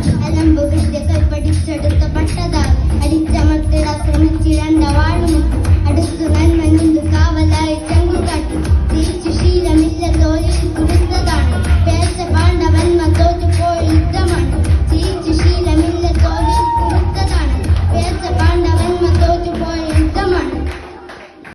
Adam Bogos Decker predicted